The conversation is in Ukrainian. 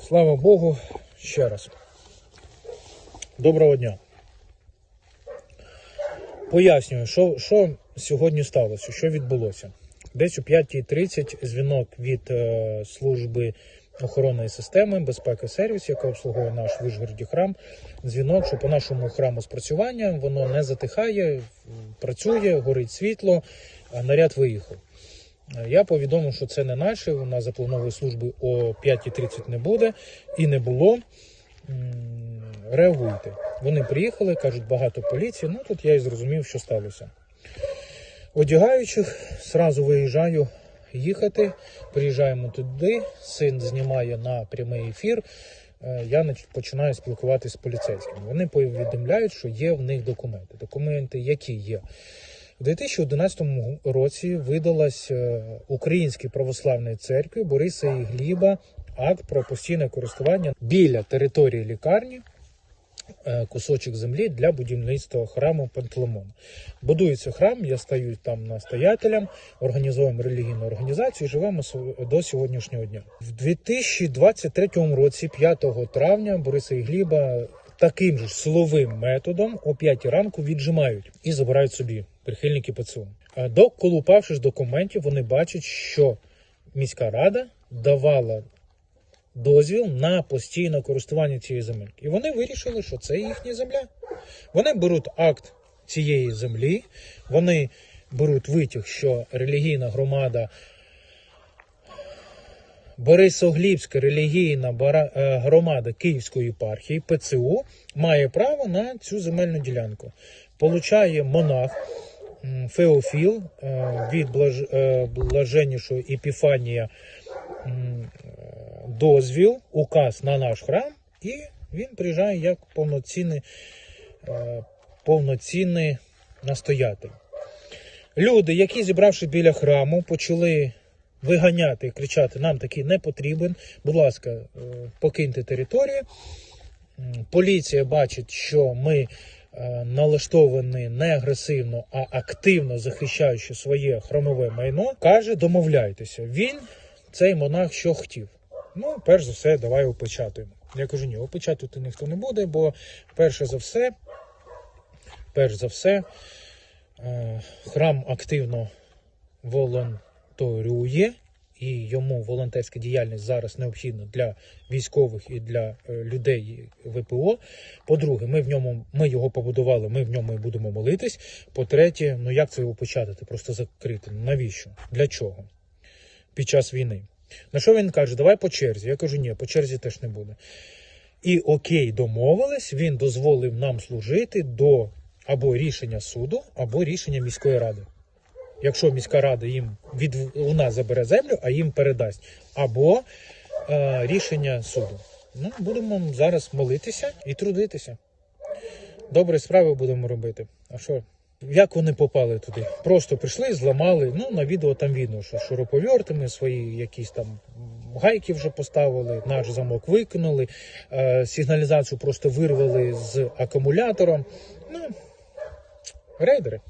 Слава Богу, ще раз. Доброго дня. Пояснюю, що, що сьогодні сталося, що відбулося. Десь о 5.30 дзвінок від е, служби охоронної системи безпеки сервіс, яка обслуговує наш в Вишгороді храм. Дзвінок, що по нашому храму спрацювання воно не затихає, працює, горить світло, а наряд виїхав. Я повідомив, що це не наше. У нас запланової служби о 5.30 не буде і не було. Реагуйте. Вони приїхали, кажуть, багато поліції. Ну тут я і зрозумів, що сталося. Одягаючих, зразу виїжджаю їхати. Приїжджаємо туди. Син знімає на прямий ефір. Е, Я починаю спілкуватися з поліцейськими. Вони повідомляють, що є в них документи. Документи, які є. У 2011 році видалась е, Українській православної церкві Бориса і Гліба акт про постійне користування біля території лікарні е, кусочок землі для будівництва храму Пантелеймона. Будується храм, я стаю там настоятелем, організуємо релігійну організацію і живемо до сьогоднішнього дня. В 2023 році, 5 травня, Бориса і Гліба таким же ж силовим методом о 5 ранку віджимають і забирають собі прихильники ПЦУ. А Доколупавши з документів, вони бачать, що міська рада давала дозвіл на постійне користування цієї земельки. І вони вирішили, що це їхня земля. Вони беруть акт цієї землі, вони беруть витяг, що релігійна громада Борисоглібська релігійна е, громада Київської єпархії ПЦУ має право на цю земельну ділянку. Получає монах Феофіл е, від е, блаженнішого Епіфанія е, дозвіл, указ на наш храм, і він приїжджає як повноцінний, повноцінний настоятель. Люди, які зібравши біля храму, почали виганяти і кричати: нам такий не потрібен. Будь ласка, покиньте територію. Поліція бачить, що ми е, налаштовані не агресивно, а активно захищаючи своє храмове майно, каже: домовляйтеся. Він, цей монах, що хотів. Ну, перш за все, давай опечатуємо. Я кажу, ні, опечатувати ніхто не буде, бо перше за все, перш за все, е, храм активно волонтерує, і йому волонтерська діяльність зараз необхідна для військових і для е, людей ВПО. По-друге, ми в ньому ми його побудували, ми в ньому і будемо молитись. По-третє, ну як це його почати? Просто закрити? Навіщо? Для чого? Під час війни. На що він каже? Давай по черзі. Я кажу, ні, по черзі теж не буде. І окей, домовились, він дозволив нам служити до або рішення суду, або рішення міської ради. Якщо міська рада їм від у нас забере землю, а їм передасть, або е, рішення суду. Ну, будемо зараз молитися і трудитися. Добрі справи будемо робити. А що? Як вони попали туди? Просто прийшли, зламали. Ну, на відео там видно, що шуруповертами свої якісь там гайки вже поставили, наш замок викинули, е, сигналізацію просто вирвали з акумулятором. Ну, рейдери.